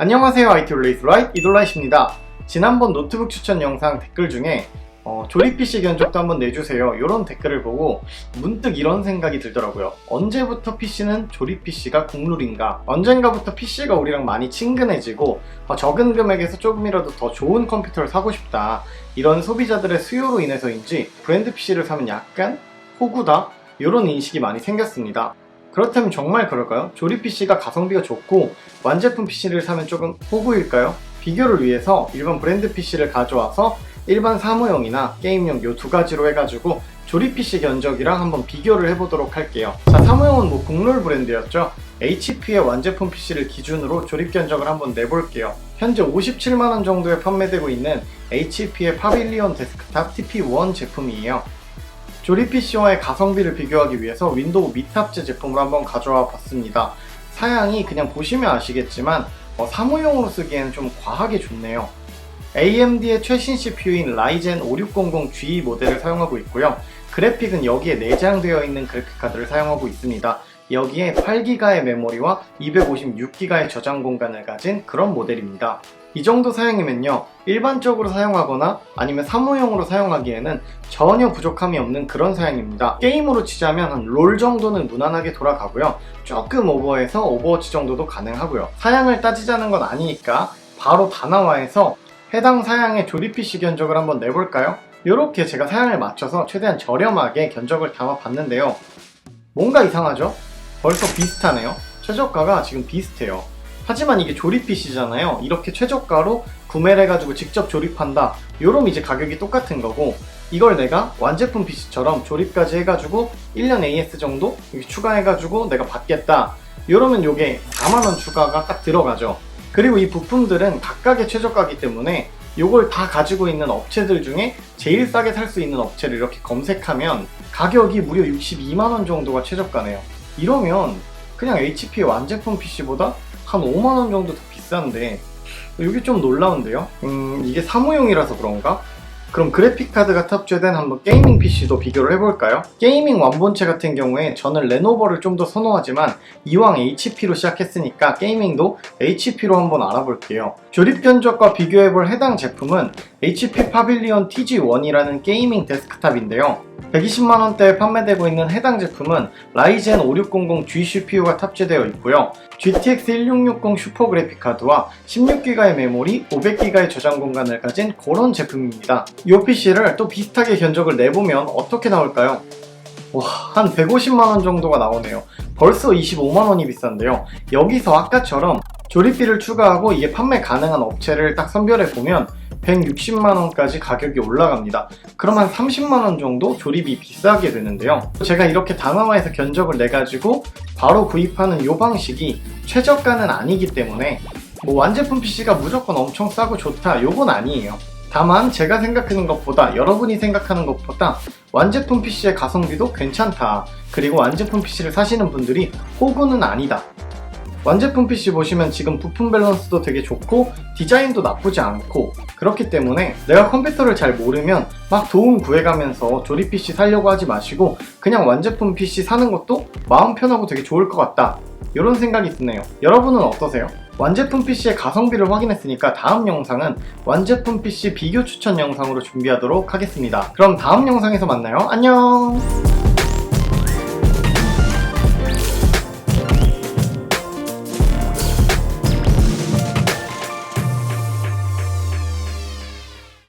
안녕하세요 IT 롤레이스 라이트 이돌라이트입니다. 지난번 노트북 추천 영상 댓글 중에 어, 조립 PC 견적도 한번 내주세요. 이런 댓글을 보고 문득 이런 생각이 들더라고요. 언제부터 PC는 조립 PC가 국룰인가? 언젠가부터 PC가 우리랑 많이 친근해지고 어, 적은 금액에서 조금이라도 더 좋은 컴퓨터를 사고 싶다. 이런 소비자들의 수요로 인해서인지 브랜드 PC를 사면 약간 호구다? 이런 인식이 많이 생겼습니다 그렇다면 정말 그럴까요? 조립 PC가 가성비가 좋고 완제품 PC를 사면 조금 호구일까요? 비교를 위해서 일반 브랜드 PC를 가져와서 일반 사무용이나 게임용 요 두 가지로 해가지고 조립 PC 견적이랑 한번 비교를 해보도록 할게요. 자, 사무용은 뭐 국룰 브랜드였죠. HP의 완제품 PC를 기준으로 조립 견적을 한번 내볼게요. 현재 57만원 정도에 판매되고 있는 HP의 파빌리온 데스크탑 TP1 제품이에요. 조립 PC와의 가성비를 비교하기 위해서 윈도우 미탑재 제품을 한번 가져와 봤습니다. 사양이 그냥 보시면 아시겠지만 어, 사무용으로 쓰기에는 좀 과하게 좋네요. AMD의 최신 CPU인 라이젠 5600G 모델을 사용하고 있고요. 그래픽은 여기에 내장되어 있는 그래픽카드를 사용하고 있습니다. 여기에 8기가의 메모리와 256기가의 저장 공간을 가진 그런 모델입니다. 이 정도 사양이면요, 일반적으로 사용하거나 아니면 사무용으로 사용하기에는 전혀 부족함이 없는 그런 사양입니다. 게임으로 치자면 한롤 정도는 무난하게 돌아가고요. 조금 오버해서 오버워치 정도도 가능하고요. 사양을 따지자는 건 아니니까 바로 다나와에서 해당 사양의 조립 PC 견적을 한번 내볼까요? 이렇게 제가 사양을 맞춰서 최대한 저렴하게 견적을 담아봤는데요. 뭔가 이상하죠? 벌써 비슷하네요. 최저가가 지금 비슷해요. 하지만 이게 조립 PC잖아요. 이렇게 최저가로 구매를 해가지고 직접 조립한다. 요럼 이제 가격이 똑같은 거고, 이걸 내가 완제품 PC처럼 조립까지 해가지고 1년 AS 정도 추가해가지고 내가 받겠다. 요러면 요게 4만원 추가가 딱 들어가죠. 그리고 이 부품들은 각각의 최저가기 때문에 요걸 다 가지고 있는 업체들 중에 제일 싸게 살 수 있는 업체를 이렇게 검색하면 가격이 무려 62만원 정도가 최저가네요. 이러면 그냥 HP 완제품 PC보다 한 5만원 정도 더 비싼데 이게 좀 놀라운데요? 음, 이게 사무용이라서 그런가? 그럼 그래픽카드가 탑재된 한번 게이밍 PC도 비교를 해볼까요? 게이밍 완본체 같은 경우에 저는 레노버를 좀 더 선호하지만 이왕 HP로 시작했으니까 게이밍도 HP로 한번 알아볼게요. 조립 견적과 비교해볼 해당 제품은 HP 파빌리온 TG1이라는 게이밍 데스크탑인데요. 120만원대에 판매되고 있는 해당 제품은 라이젠 5600G CPU가 탑재되어 있고요. GTX 1660 슈퍼 그래픽 카드와 16기가의 메모리, 500기가의 저장 공간을 가진 그런 제품입니다. 이 PC를 또 비슷하게 견적을 내보면 어떻게 나올까요? 와, 한 150만원 정도가 나오네요. 벌써 25만원이 비싼데요. 여기서 아까처럼 조립비를 추가하고 이게 판매 가능한 업체를 딱 선별해 보면 160만원까지 가격이 올라갑니다. 그럼 한 30만원 정도 조립이 비싸게 되는데요. 제가 이렇게 다나와에서 견적을 내가지고 바로 구입하는 이 방식이 최저가는 아니기 때문에 뭐 완제품 PC가 무조건 엄청 싸고 좋다 요건 아니에요. 다만 제가 생각하는 것보다 여러분이 생각하는 것보다 완제품 PC의 가성비도 괜찮다. 그리고 완제품 PC를 사시는 분들이 호구는 아니다. 완제품 PC 보시면 지금 부품 밸런스도 되게 좋고 디자인도 나쁘지 않고 그렇기 때문에 내가 컴퓨터를 잘 모르면 막 도움 구해가면서 조립 PC 사려고 하지 마시고 그냥 완제품 PC 사는 것도 마음 편하고 되게 좋을 것 같다. 이런 생각이 드네요. 여러분은 어떠세요? 완제품 PC의 가성비를 확인했으니까 다음 영상은 완제품 PC 비교 추천 영상으로 준비하도록 하겠습니다. 그럼 다음 영상에서 만나요. 안녕!